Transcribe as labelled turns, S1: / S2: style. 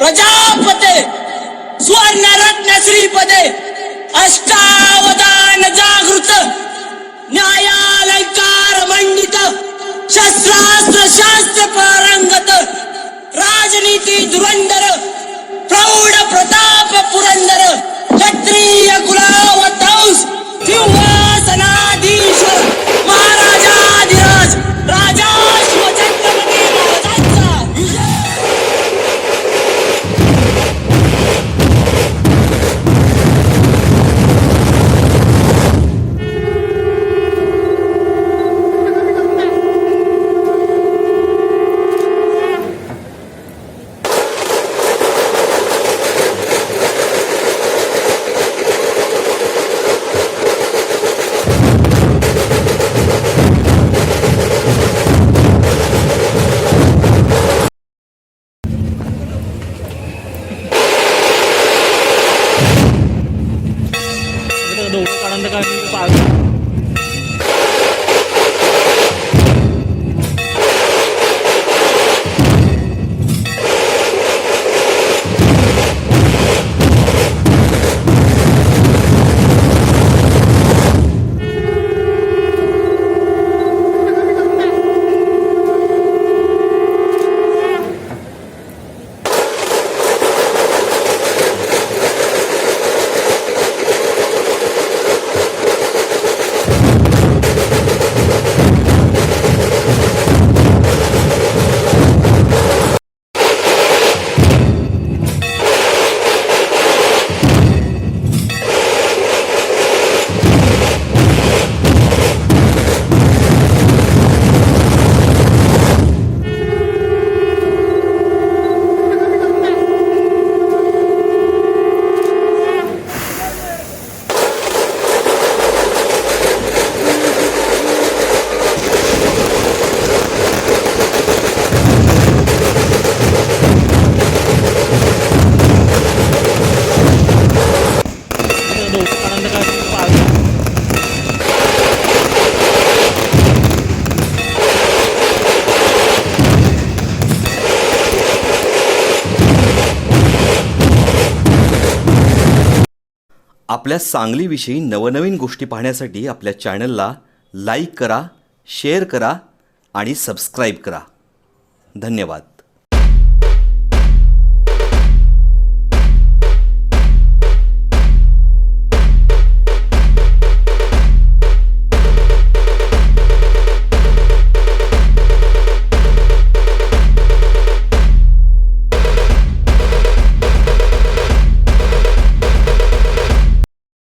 S1: प्रजापते सुवर्णरत्न श्रीपदे अष्टावधान जागृत न्यायालंकार मंडित शस्त्रास्त्र शास्त्र पारंगत राजनीती धुरंधर प्रौढ प्रताप पुरंदर क्षत्रिय
S2: कुल
S3: आपल्या सांगलीविषयी नवनवीन गोष्टी पाहण्यासाठी आपल्या चॅनलला लाईक करा शेअर करा आणि सबस्क्राईब करा. धन्यवाद.